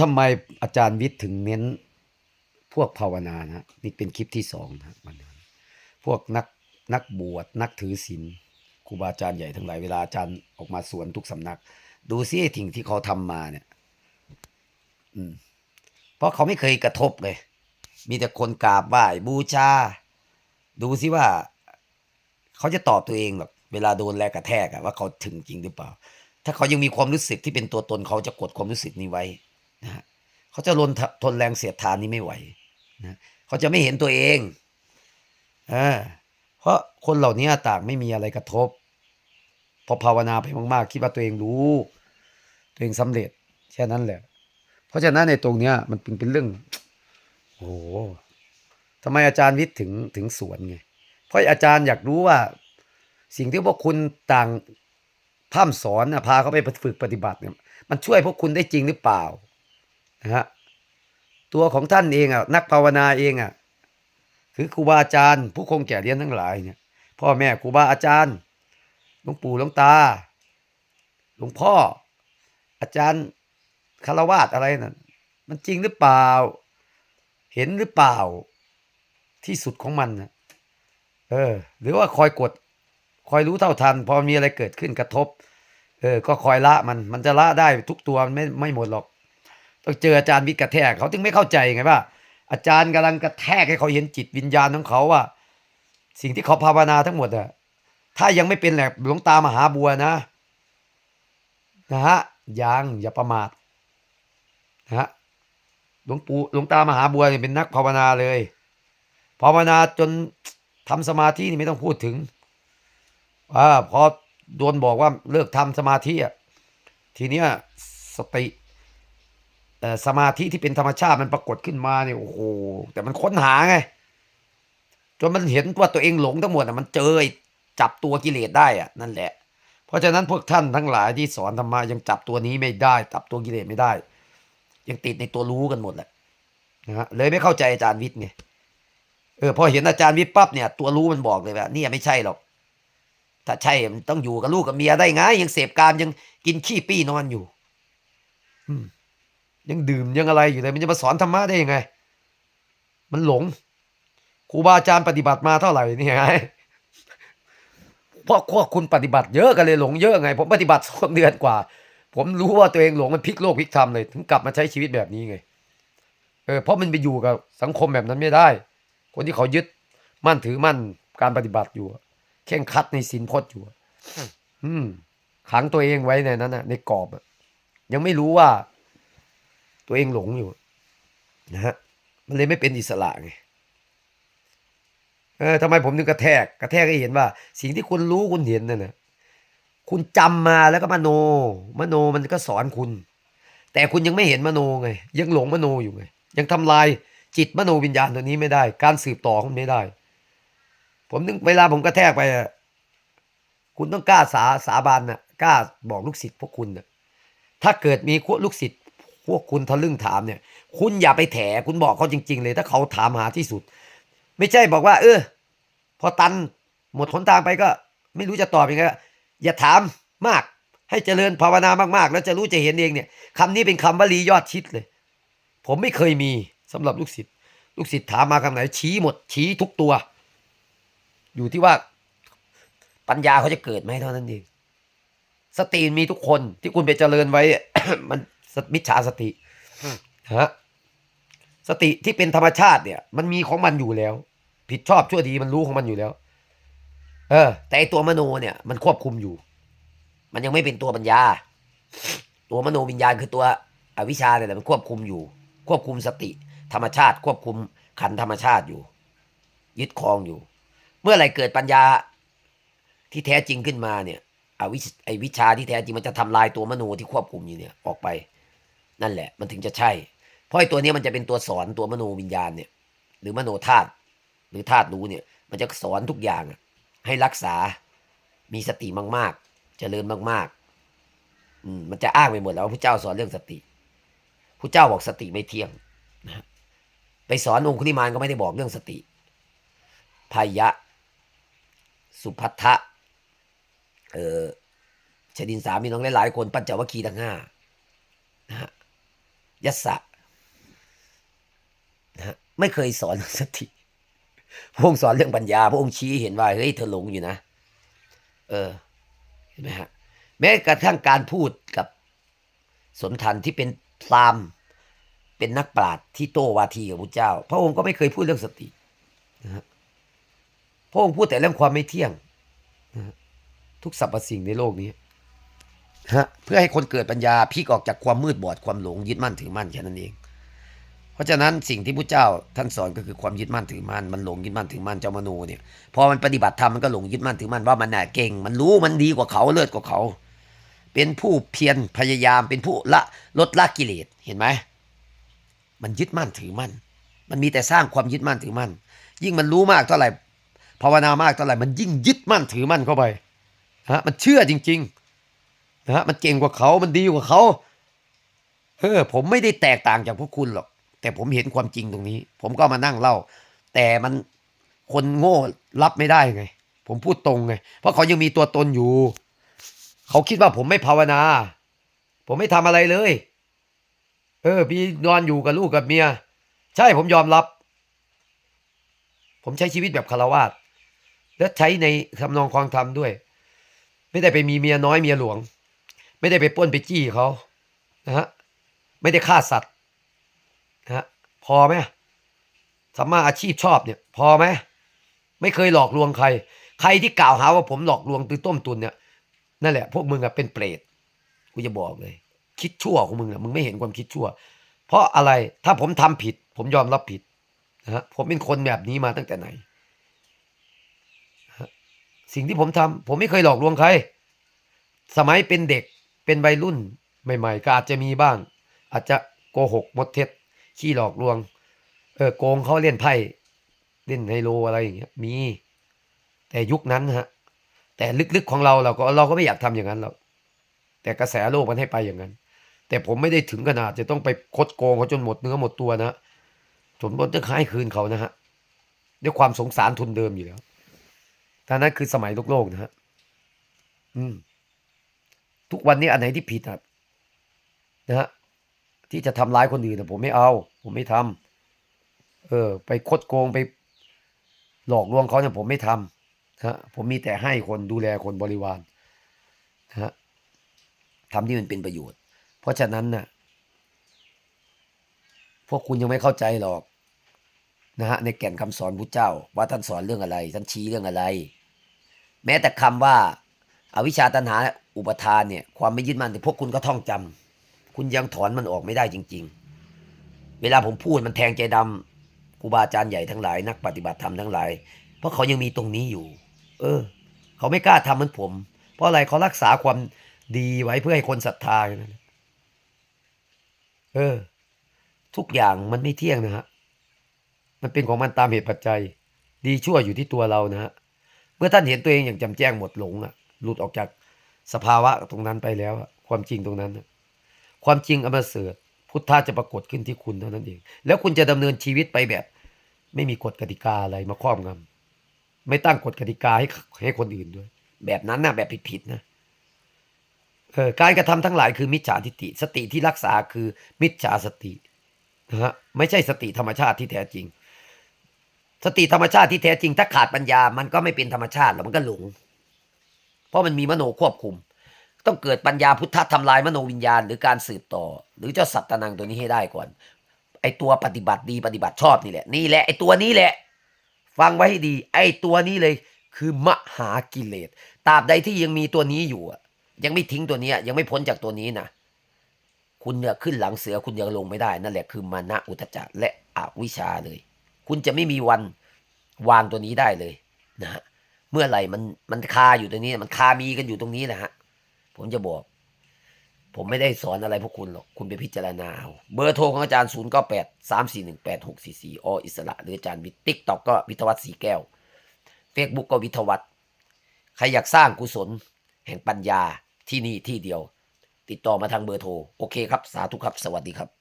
ทำไมอาจารย์วิทย์ถึงเน้นพวกภาวนานะนี่เป็นคลิปที่สองนะวันนี้พวกนักนักบวชนักถือศีลครูบาอาจารย์ใหญ่ทั้งหลายเวลาอาจารย์ออกมาสวนทุกสำนัก ดูซิไอ้สิ่งที่เขาทำมาเนี่ย อืม เพราะเขาไม่เคยกระทบเลย มีแต่คนกราบไหว้บูชา ดูซิว่า เขาจะตอบตัวเองหรอกเวลาโดนแรงกระแทกอะว่าเขาถึงจริงหรือเปล่า ถ้าเขายังมีความรู้สึกที่เป็นตัวตนเขาจะกดความรู้สึกนี้ไว้ นะเขาจะทนทนแรงเสียดทานนี้ไม่ไหวนะเขาจะไม่เห็นตัวเองอเพราะคนเหล่านี้ต่างไม่มีอะไรกระทบ พอภาวนาไปมาก ๆ คิดว่าตัวเองรู้ ตัวเองสำเร็จแค่นั้นแหละ เพราะฉะนั้นในตรงเนี้ยมันเป็นเป็นเรื่องโอ้โหทำไมอาจารย์วิทย์ถึงถึงสวนไง เพราะอาจารย์อยากรู้ว่า สิ่งที่พวกคุณต่างพร่ำสอนนะพาเขาไปฝึกปฏิบัติเนี่ยมันช่วยพวกคุณได้จริงหรือเปล่า นะฮะตัวของท่านเองอะนักภาวนาเองอะคือครูบาอาจารย์ ผู้คงแก่เรียนทั้งหลายเนี่ยพ่อแม่ครูบาอาจารย์หลวงปู่หลวงตาหลวงพ่อ อาจารย์คารวาสอะไรนั่นมันจริงหรือเปล่า เห็นหรือเปล่า ที่สุดของมันนะเออ หรือว่าคอยกด คอยรู้เท่าทัน พอมีอะไรเกิดขึ้นกระทบ เออ ก็คอยละมัน มันจะละได้ทุกตัวมันไม่ไม่หมดหรอก เจออาจารย์วิทย์กระแทกเขาถึงไม่เข้าใจไงว่า อาจารย์กำลังกระแทกให้เขาเห็นจิตวิญญาณของเขาว่า สิ่งที่เขาภาวนาทั้งหมดอะถ้ายังไม่เป็นแบบหลวงตามหาบัวนะนะฮะยังอย่าประมาทนะฮะหลวงปู่หลวงตามหาบัวเนี่ยเป็นนักภาวนาเลยภาวนาจนทำสมาธินี่ไม่ต้องพูดถึงอ่าพอโดนบอกว่าเลิกทำสมาธิอะทีเนี้ยสติ สมาธิที่เป็นธรรมชาติมันปรากฏขึ้นมาเนี่ยโอ้โหแต่มันค้นหาไงจนมันเห็นว่าตัวเองหลงทั้งหมดอะมันเจอจับตัวกิเลสได้อะนั่นแหละ เพราะฉะนั้นพวกท่านทั้งหลายที่สอนธรรมะยังจับตัวนี้ไม่ได้ จับตัวกิเลสไม่ได้ ยังติดในตัวรู้กันหมดแหละนะฮะเลยไม่เข้าใจอาจารย์วิทย์ไงเออพอเห็นอาจารย์วิทย์ปั๊บเนี่ยตัวรู้มันบอกเลยว่านี่ไม่ใช่หรอกถ้าใช่มันต้องอยู่กับลูกกับเมียได้ไงยังเสพกามยังกินขี้ปี้นอนอยู่ อืม ยังดื่มยังอะไรอยู่เลยมันจะมาสอนธรรมะได้ยังไง มันหลงครูบาอาจารย์ปฏิบัติมาเท่าไหร่นี่ไงเพราะพวกคุณปฏิบัติเยอะกันเลยหลงเยอะไง ผมปฏิบัติสองเดือนกว่า ผมรู้ว่าตัวเองหลงมันพลิกโลกพลิกธรรมเลย ถึงกลับมาใช้ชีวิตแบบนี้ไงเออเพราะมันไปอยู่กับสังคมแบบนั้นไม่ได้ คนที่เขายึดมั่นถือมั่นการปฏิบัติอยู่อะเข่งครัดในศีลพจน์อยู่อะอืมขังตัวเองไว้ในนั้นนะในกรอบอะยังไม่รู้ว่า ตัวเองหลงอยู่นะฮะมันเลยไม่เป็นอิสระไงเออทำไมผมถึงกระแทกกระแทกให้เห็นว่า สิ่งที่คุณรู้คุณเห็นนั่นนะคุณจำมาแล้วก็มโน มโนมันก็สอนคุณ แต่คุณยังไม่เห็นมโนไง ยังหลงมโนอยู่ไง ยังทำลายจิตมโนวิญญาณตัวนี้ไม่ได้ การสืบต่อมันไม่ได้ ผมนึกเวลาผมกระแทกไปอะคุณต้องกล้าสาสาบานนะกล้าบอกลูกศิษย์พวกคุณนะถ้าเกิดมีลูกศิษย์ พวกคุณทะลึ่งถามเนี่ย คุณอย่าไปแถคุณบอกเขาจริง ๆ เลย ถ้าเขาถามหาที่สุด ไม่ใช่บอกว่า เออ พอตันหมดหนทางไปก็ ไม่รู้จะตอบยังไงอย่าถามมาก ให้เจริญภาวนามากๆ แล้วจะรู้จะเห็นเองเนี่ยคำนี้เป็นคำวลียอดชิดเลย ผมไม่เคยมีสำหรับลูกศิษย์ลูกศิษย์ถามมาคำไหน ชี้หมดชี้ทุกตัว อยู่ที่ว่าปัญญาเขาจะเกิดไหมเท่านั้นเองสติมีทุกคนที่คุณไปเจริญไว้มัน มิจฉาสติฮะสติที่เป็นธรรมชาติเนี่ย มันมีของมันอยู่แล้ว ผิดชอบชั่วดีมันรู้ของมันอยู่แล้ว เออ แต่ไอตัวมโนเนี่ย มันควบคุมอยู่ มันยังไม่เป็นตัวปัญญา ตัวมโนวิญญาณคือตัวอวิชชาเนี่ยแหละมันควบคุมอยู่ ควบคุมสติ ธรรมชาติ ควบคุมขันธ์ธรรมชาติอยู่ ยึดครองอยู่ เมื่อไหร่เกิดปัญญาที่แท้จริงขึ้นมาเนี่ยอวิชไอวิชาที่แท้จริงมันจะทำลายตัวมโนที่ควบคุมอยู่เนี่ยออกไป นั่นแหละ มันถึงจะใช่ เพราะไอ้ตัวนี้มันจะเป็นตัวสอนตัวมโนวิญญาณเนี่ย หรือมโนธาตุหรือธาตุรู้เนี่ย มันจะสอนทุกอย่างให้รักษา มีสติมากๆ เจริญมากๆอืมมันจะอ้างไปหมดแล้วว่าพระเจ้าสอนเรื่องสติพระเจ้าบอกสติไม่เที่ยงนะไปสอนองคุลิมานก็ไม่ได้บอกเรื่องสติพายะ สุพัทธะเออชดินสามีน้องหลายๆคนปัญจวัคคีย์ทั้งห้า ยัสสะนะฮะไม่เคยสอนสติพระองค์สอนเรื่องปัญญา พระองค์ชี้เห็นว่าเฮ้ยเธอหลงอยู่นะ เออเห็นไหมฮะแม้กระทั่งการพูดกับสนทันที่เป็นพรามเป็นนักปราชญ์ที่โตวาทีกับพระเจ้า พระองค์ก็ไม่เคยพูดเรื่องสตินะฮะพระองค์พูดแต่เรื่องความไม่เที่ยงนะทุกสรรพสิ่งในโลกนี้ ฮะเพื่อให้คนเกิดปัญญาพลิกออกจากความมืดบอดความหลงยึดมั่นถือมั่นแค่นั้นเอง เพราะฉะนั้นสิ่งที่พระเจ้าท่านสอนก็คือความยึดมั่นถือมั่นมันหลงยึดมั่นถือมั่นเจ้ามโนเนี่ยพอมันปฏิบัติธรรมมันก็หลงยึดมั่นถือมั่นว่ามันน่ะเก่ง มันรู้มันดีกว่าเขาเลิศกว่าเขา เป็นผู้เพียรพยายามเป็นผู้ละลดละกิเลสเห็นไหมมันยึดมั่นถือมั่นมันมีแต่สร้างความยึดมั่นถือมั่นยิ่งมันรู้มากเท่าไหร่ภาวนามากเท่าไหร่มันยิ่งยึดมั่นถือมั่นเข้าไปฮะมันเชื่อจริง ๆ นะฮะมันเก่งกว่าเขา มันดีกว่าเขาเออผมไม่ได้แตกต่างจากพวกคุณหรอก แต่ผมเห็นความจริงตรงนี้ ผมก็มานั่งเล่า แต่มันคนโง่รับไม่ได้ไง ผมพูดตรงไง เพราะเขายังมีตัวตนอยู่ เขาคิดว่าผมไม่ภาวนา ผมไม่ทำอะไรเลย เออพี่นอนอยู่กับลูกกับเมีย ใช่ผมยอมรับ ผมใช้ชีวิตแบบคารวาสและใช้ในทำนองคลองธรรมด้วย ไม่ได้ไปมีเมียน้อยเมียหลวง ไม่ได้ไปป้นไปจี้เขานะฮะไม่ได้ฆ่าสัตว์นะฮะพอไหมสัมมาอาชีพชอบเนี่ย พอไหมไม่เคยหลอกลวงใคร ใครที่กล่าวหาว่าผมหลอกลวงตือต้มตุนเนี่ยนั่นแหละ พวกมึงอะเป็นเปรตกูจะบอกเลย คิดชั่วของมึงอะมึงไม่เห็นความคิดชั่ว เพราะอะไรถ้าผมทำผิด ผมยอมรับผิดนะฮะผมเป็นคนแบบนี้มาตั้งแต่ไหนสิ่งที่ผมทำผมไม่เคยหลอกลวงใคร สมัยเป็นเด็ก เป็นวัยรุ่นใหม่ ๆ ก็อาจจะมีบ้าง อาจจะโกหกมดเท็จขี้หลอกลวง เออโกงเขาเล่นไพ่เล่นไฮโลอะไรอย่างเงี้ยมี แต่ยุคนั้นฮะ แต่ลึกๆของเราเราก็เราก็ไม่อยากทำอย่างนั้นหรอกแต่กระแสโลกมันให้ไปอย่างนั้น แต่ผมไม่ได้ถึงขนาดจะต้องไปคดโกงเขาจนหมดเนื้อหมดตัวนะผมต้องให้คืนเขานะฮะด้วยความสงสารทุนเดิมอยู่แล้วท่านั้นคือสมัยโลกโลกนะฮะอืม ทุกวันนี้อันไหนที่ผิดอะนะฮะที่จะทำร้ายคนอื่นนะผมไม่เอา ผมไม่ทำเออ ไปคดโกงไปหลอกลวงเขาเนี่ยผมไม่ทำนะฮะผมมีแต่ให้คนดูแลคนบริวารนะฮะทำที่มันเป็นประโยชน์ เพราะฉะนั้นน่ะพวกคุณยังไม่เข้าใจหรอกนะฮะในแก่นคำสอนพุทธเจ้า ว่าท่านสอนเรื่องอะไร ท่านชี้เรื่องอะไร แม้แต่คำว่า อวิชชาตัณหาอุปทานเนี่ยความไม่ยึดมั่นแต่พวกคุณก็ท่องจำคุณยังถอนมันออกไม่ได้จริง ๆ เวลาผมพูดมันแทงใจดำครูบาอาจารย์ใหญ่ทั้งหลายนักปฏิบัติธรรมทั้งหลาย เพราะเขายังมีตรงนี้อยู่ เออ เขาไม่กล้าทำเหมือนผม เพราะอะไรเขารักษาความดีไว้เพื่อให้คนศรัทธาอย่างนั้นเออ ทุกอย่างมันไม่เที่ยงนะฮะมันเป็นของมันตามเหตุปัจจัย ดีชั่วอยู่ที่ตัวเรานะฮะเมื่อท่านเห็นตัวเองอย่างจำแจ้งหมดหลงอะ หลุดออกจากสภาวะตรงนั้นไปแล้ว ความจริงตรงนั้น ความจริงอมเสดพุทธะจะปรากฏขึ้นที่คุณเท่านั้นเอง แล้วคุณจะดำเนินชีวิตไปแบบ ไม่มีกฎกติกาอะไรมาครอบงำไม่ตั้งกฎกติกาให้ให้คนอื่นด้วย แบบนั้นนะแบบผิดๆนะเออการกระทำทั้งหลายคือมิจฉาทิฏฐิสติที่รักษาคือมิจฉาสตินะฮะไม่ใช่สติธรรมชาติที่แท้จริง สติธรรมชาติที่แท้จริง ถ้าขาดปัญญา มันก็ไม่เป็นธรรมชาติหรอกมันก็หลง เพราะมันมีมโนควบคุม ต้องเกิดปัญญาพุทธะทำลายมโนวิญญาณหรือการสืบต่อ หรือเจ้าสัตตนังตัวนี้ให้ได้ก่อน ไอตัวปฏิบัติดีปฏิบัติชอบนี่แหละ นี่แหละไอตัวนี้แหละ ฟังไว้ให้ดี ไอตัวนี้เลยคือมหากิเลสตราบใดที่ยังมีตัวนี้อยู่ยังไม่ทิ้งตัวนี้ยังไม่พ้นจากตัวนี้นะคุณเนี่ยขึ้นหลังเสือคุณยังลงไม่ได้ นั่นแหละคือมานะอุทจจะและอวิชชาเลย คุณจะไม่มีวันวางตัวนี้ได้เลยนะฮะ เมื่อไหร่มันมันคาอยู่ตรงนี้ มันคามีกันอยู่ตรงนี้นะฮะ ผมจะบอก ผมไม่ได้สอนอะไรพวกคุณหรอก คุณไปพิจารณาเอาเบอร์โทรของอาจารย์ศูนย์เก้าแปดสามสี่หนึ่งแปดหกสี่สี่ออิสระ หรืออาจารย์วิติ๊กตอกก็วิทวัฒน์สีแก้วเฟซบุ๊กก็วิทวัฒน์ใครอยากสร้างกุศล แห่งปัญญาที่นี่ที่เดียว ติดต่อมาทางเบอร์โทร โอเคครับ สาธุครับ สวัสดีครับ